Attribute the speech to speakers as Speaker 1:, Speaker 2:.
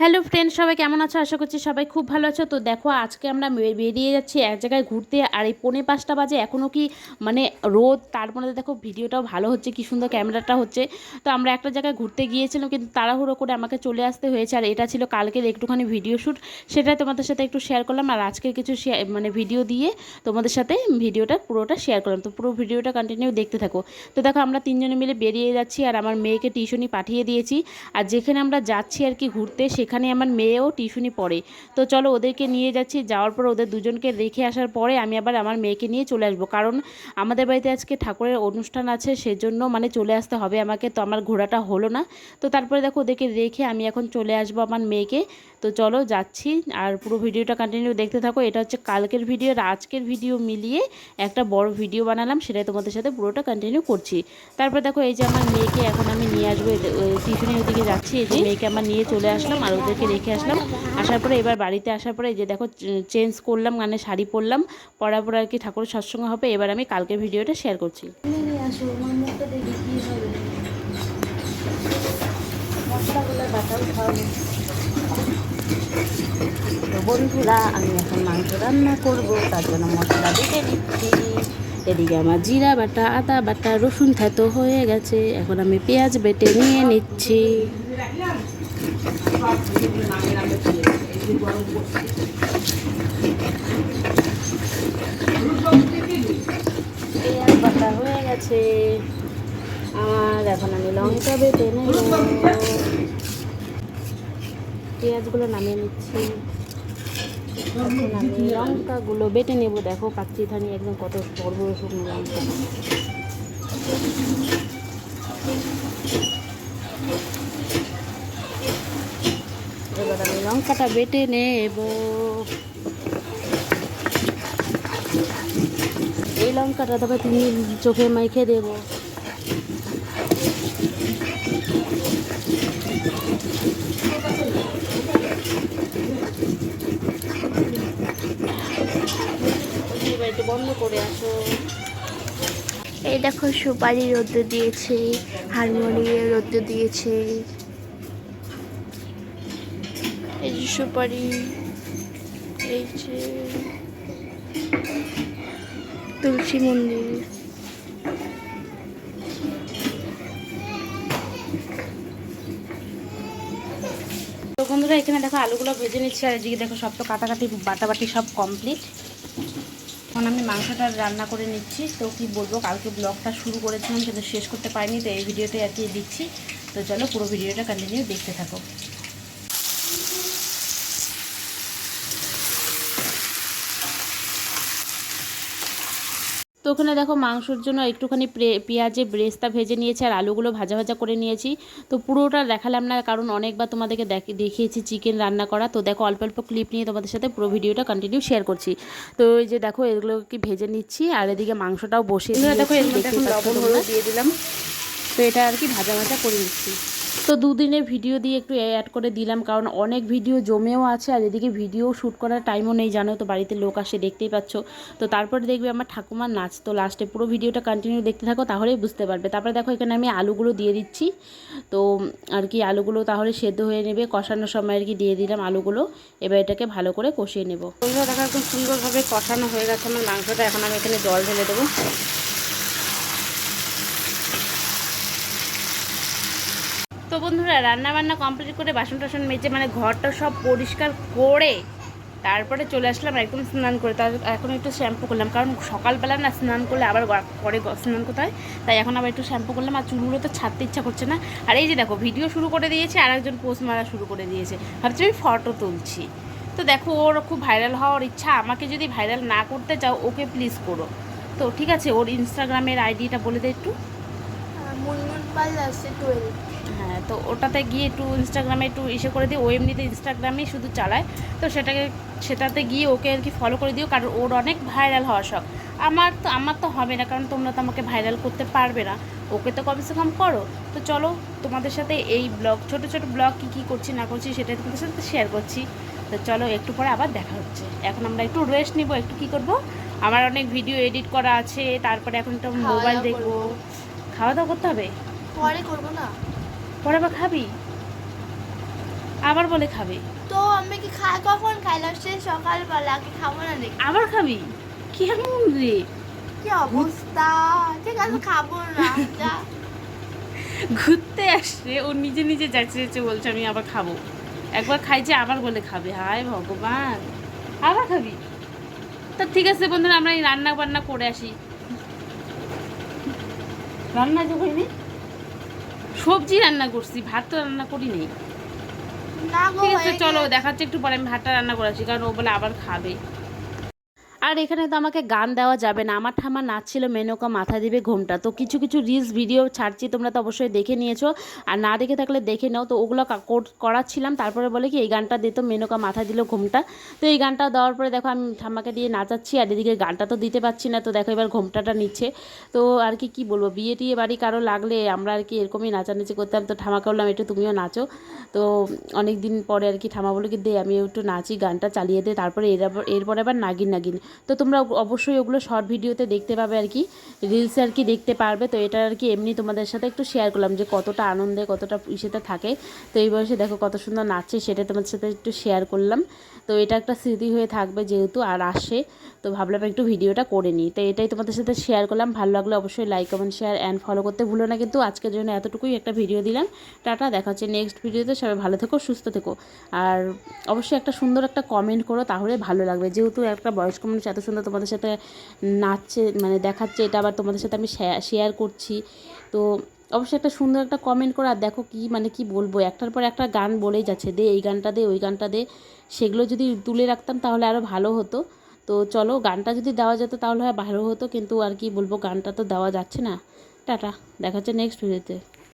Speaker 1: Hello friend সবাই কেমন আছো? আশা করছি সবাই খুব ভালো আছো। তো দেখো, আজকে আমরা বেরিয়ে যাচ্ছি এক জায়গায় ঘুরতে। আর এই পৌনে পাঁচটা বাজে এখনও কি মানে রোদ? তার মধ্যে দেখো, ভিডিওটাও ভালো হচ্ছে, কি সুন্দর ক্যামেরাটা হচ্ছে। তো আমরা একটা জায়গায় ঘুরতে গিয়েছিলাম, কিন্তু তাড়াহুড়ো করে আমাকে চলে আসতে হয়েছে। আর এটা ছিল কালকের একটুখানি ভিডিও শ্যুট সেটাই তোমাদের সাথে একটু শেয়ার করলাম। আর আজকের কিছু মানে ভিডিও দিয়ে তোমাদের সাথে ভিডিওটা, পুরোটা শেয়ার করলাম। তো পুরো ভিডিওটা কন্টিনিউ দেখতে থাকো। তো দেখো, আমরা তিনজনে মিলে বেরিয়ে যাচ্ছি। আর আমার মেয়েকে টিউশনি পাঠিয়ে দিয়েছি। আর যেখানে আমরা যাচ্ছি আর কি ঘুরতে সেখানে আমার মেয়েও টিউশনি পড়ে। তো চলো ওদেরকে নিয়ে যাচ্ছি, যাওয়ার পর ওদের দুজনকে রেখে আসার পরে আমি আবার আমার মেয়েকে নিয়ে চলে আসব। কারণ আমাদের বাড়িতে আজকে ঠাকুরের অনুষ্ঠান আছে, সেজন্য মানে চলে আসতে হবে আমাকে। তো আমার ঘোরাটা হলো না। তো তারপরে দেখো ওদেরকে রেখে আমি এখন চলে আসব আমার মেয়েকে। তো চলো যাচ্ছি আর পুরো ভিডিওটা কন্টিনিউ দেখতে থাকো। এটা হচ্ছে কালকের ভিডিও আর আজকের ভিডিও মিলিয়ে একটা বড় ভিডিও বানালাম, সেটাই তোমাদের সাথে পুরোটা কন্টিনিউ করছি। তারপর দেখো এই যে আমার মেয়েকে এখন আমি নিয়ে আসব টিউশনের ওদিকে যাচ্ছি। এই যে মেয়েকে আমার নিয়ে চলে আসলাম আর ওদেরকে রেখে আসলাম। আসার পরে এবার বাড়িতে আসার পরে যে দেখো চেঞ্জ করলাম মানে শাড়ি পরলাম। পরার পর আর কি ঠাকুরের সৎসঙ্গ হবে। এবার আমি কালকে ভিডিওটা শেয়ার করছি।
Speaker 2: বন্ধুরা, আমি এখন মাংস রান্না করব, তার জন্য মশলা দিতে দিচ্ছি এদিকে আমার জিরা বাটা, আদা বাটা, রসুন থেতো হয়ে গেছে। এখন আমি পেঁয়াজ বেটে নিয়ে নিচ্ছি। পেঁয়াজ বাটা হয়ে গেছে। আর এখন আমি লঙ্কা বেটে নেব। পেঁয়াজগুলো নামিয়ে নিচ্ছি। এখন আমি লঙ্কাগুলো বেটে নেব। দেখো কাচ্চি ধানি একদম কত বড় বড় শুকনো লঙ্কা এবার আমি লঙ্কাটা বেটে নেব। এই লঙ্কাটা তবে তুমি চোখে মাইখে দেবো। বন্ধ করে আসো।
Speaker 3: এই দেখো সুপারি রোদ্র দিয়েছে, হারমোনিয়াম রোদ্র দিয়েছে। সুপারি এই যে তুলসী মন্দির।
Speaker 1: তো বন্ধুরা, এখানে দেখো আলুগুলো ভেজে নিচ্ছি, আর এদিকে দেখো সব তো কাটাকাটি, বাটাবাটি সব কমপ্লিট এখন আমি মাংসটা রান্না করে নিচ্ছি। তো কি বলব, কালকে ব্লগটা শুরু করেছিলাম, কিন্তু শেষ করতে পারিনি, তো এই ভিডিওতে আর কি দিচ্ছি। তো চলো পুরো ভিডিওটা কন্টিনিউ দেখতে থাকো। তো ওখানে দেখো মাংসর জন্য একটুখানি পেঁয়াজে ব্রেস্তা ভেজে নিয়েছি আর আলুগুলো ভাজা ভাজা করে নিয়েছি। তো পুরোটা দেখালাম না কারণ অনেকবার তোমাদেরকে দেখ- দেখিয়েছি চিকেন রান্না করা। তো দেখো অল্প অল্প ক্লিপ নিয়ে তোমাদের সাথে পুরো ভিডিওটা কন্টিনিউ শেয়ার করছি। তো এই যে দেখো এগুলো কি ভেজে নিচ্ছি আর এদিকে মাংসটাও বসিয়ে দেখো এর মধ্যে এখন লবণ হলুদ দিয়ে দিলাম। তো এটা আর কি ভাজা ভাজা করে নিচ্ছি। তো দুদিনের ভিডিও দিয়ে একটু অ্যাড করে দিলাম, কারণ অনেক ভিডিও জমেও আছে আর এদিকে ভিডিও শ্যুট করার টাইমও নেই, জানো তো বাড়িতে লোক আসে, দেখতেই পাচ্ছ। তো তারপরে দেখবে আমার ঠাকুমার নাচ, তো লাস্টে পুরো ভিডিওটা কন্টিনিউ দেখতে থাকো, তাহলেই বুঝতে পারবে। তারপরে দেখো এখানে আমি আলুগুলো দিয়ে দিচ্ছি। তো আর কি আলুগুলো তাহলে সেদ্ধ হয়ে নেবে, কষানোর সময় আর কি দিয়ে দিলাম আলুগুলো। এবার এটাকে ভালো করে কষিয়ে নেব। দেখো একদম সুন্দরভাবে কষানো হয়ে গেছে, আমার মাংসটা এখন আমি এখানে জল ঢেলে দেবো। তো বন্ধুরা রান্না বান্না কমপ্লিট করে বাসন টাসন মেজে মানে ঘরটা সব পরিষ্কার করে তারপরে চলে আসলাম একদম স্নান করে। তার এখন একটু শ্যাম্পু করলাম, কারণ সকালবেলা না স্নান করলে আবার পরে স্নান করতে হয়। তাই এখন আবার একটু শ্যাম্পু করলাম, আর চুলগুলো তো ছাড়তে ইচ্ছা করছে না। আর এই যে দেখো, ভিডিও শুরু করে দিয়েছে আর একজন পোস্ট মারা শুরু করে দিয়েছে। ভাবছি আমি ফটো তুলছি। তো দেখো, ওর খুব ভাইরাল হওয়ার ইচ্ছা। আমাকে যদি ভাইরাল না করতে চাও, ওকে প্লিজ করো। তো ঠিক আছে, ওর ইনস্টাগ্রামের আইডিটা বলে দে একটু।
Speaker 3: মুনমুন পাল আছে টুয়েলভ
Speaker 1: হ্যাঁ তো ওটাতে গিয়ে একটু ইনস্টাগ্রামে একটু ইসে করে দিও ও এমনিতে ইনস্টাগ্রামেই শুধু চালায়। তো সেটাকে সেটাতে গিয়ে ওকে আর কি ফলো করে দিও কারণ ওর অনেক ভাইরাল হওয়ার শখ। আমার তো আমার তো হবে না কারণ তোমরা তো আমাকে ভাইরাল করতে পারবে না। ওকে তো কমসে কম করো। তো চলো তোমাদের সাথে এই ব্লগ ছোট ছোট ব্লগ কী কী করছি না করছি সেটা তোমাদের সাথে শেয়ার করছি। তো চলো একটু পরে আবার দেখা হচ্ছে। এখন আমরা একটু রেস্ট নিব একটু কী করব? আমার অনেক ভিডিও এডিট করা আছে তারপরে এখন একটা মোবাইল দেখব। খাওয়া দাওয়া করতে হবে?
Speaker 3: পরে করব না।
Speaker 1: পরে আবার খাবি? আবার বলে খাবে।
Speaker 3: তো আমি কি খাই কখন খাইলাম? সে সকালবেলা কি খাব না নাকি?
Speaker 1: আবার খাবি? কেমন রে?
Speaker 3: কি অবস্থা? ঠিক আছে খাব না যা।
Speaker 1: ঘুরতে আসছে ও নিজে নিজে যাচ্ছে যাচ্ছে বলছে আমি আবার খাব। একবার খাইছে আবার বলে খাবে। হায় ভগবান! আবার খাবি? তা ঠিক আছে বন্ধুরা আমরা এই রান্না বান্না করে আসি। রান্না যে হয়নি সবজি রান্না করছি ভাত তো রান্না করি নেই ঠিক আছে চলো। দেখাচ্ছে একটু পরে আমি ভাতটা রান্না করেছি কারণ ও বলে আবার খাবে আর এখানে তো আমাকে গান দেওয়া যাবে না। আমার ঠাম্মা নাচছিল মেনকা মাথা দিবে ঘুমটা। তো কিছু কিছু রিলস ভিডিও ছাড়ছি, তোমরা তো অবশ্যই দেখে নিয়েছো। আর না দেখে থাকলে দেখে নাও। তো ওগুলো করাচ্ছিলাম, তারপরে বলে কি, এই গানটা দিত মেনকা মাথা দিল ঘুমটা। তো এই গানটা দেওয়ার পরে দেখো আমি ঠাম্মাকে দিয়ে নাচাচ্ছি, আর এদিকে গানটা তো দিতে পারছি না। তো দেখো এবার ঘুমটাটা নিচ্ছে। তো আর কি কি বলব, বিয়ে টিয়ে বাড়ি কারও লাগলে আমরা আর কি এরকমই নাচানাচি করতাম। তো ঠামাকে বললাম, একটু তুমিও নাচো। তো অনেক দিন পরে আর কি ঠামা বলে কি, দে আমি একটু নাচি, গানটা চালিয়ে দে। তারপরে এরপর এরপরে আবার নাগিন নাগিন। তো তোমরা অবশ্যই ওগুলো শর্ট ভিডিওতে দেখতে পাবে আর কি রিলসে আর কি দেখতে পারবে। তো এটা আর কি এমনি তোমাদের সাথে একটু শেয়ার করলাম যে কতটা আনন্দে, কতটা ইসেতে থাকে। তো এই বয়সে দেখো কত সুন্দর নাচছে সেটা তোমাদের সাথে একটু শেয়ার করলাম। তো এটা একটা স্মৃতি হয়ে থাকবে যেহেতু আর আসে, তো ভাবলাম একটু ভিডিওটা করে নিই। তো এটাই তোমাদের সাথে শেয়ার করলাম। ভালো লাগলে অবশ্যই like comment share and follow করতে ভুলো না। কিন্তু আজকের জন্য এতটুকুই একটা ভিডিও দিলাম। টাটা, দেখা হচ্ছে নেক্সট ভিডিওতে সবাই ভালো থেকো, সুস্থ থেকো। আর অবশ্যই একটা সুন্দর একটা কমেন্ট করো, তাহলে ভালো লাগবে। যেহেতু একটা বয়স্ক মানুষ এত সুন্দর তোমাদের সাথে নাচছে মানে দেখাচ্ছে, এটা আবার তোমাদের সাথে আমি শেয়ার করছি। তো অবশ্যই একটা সুন্দর একটা কমেন্ট করে, আর দেখো কি মানে কি বলব, একটার পর একটা গান বলেই যাচ্ছে, দে এই গানটা দে, ওই গানটা দে। সেগুলো যদি তুলে রাখতাম তাহলে আরও ভালো হতো। তো চলো, গানটা যদি দেওয়া যেত তাহলে হয় ভালো হতো, কিন্তু আর কি বলব, গানটা তো দেওয়া যাচ্ছে না। টাটা, দেখা হচ্ছে নেক্সট ভিডিওতে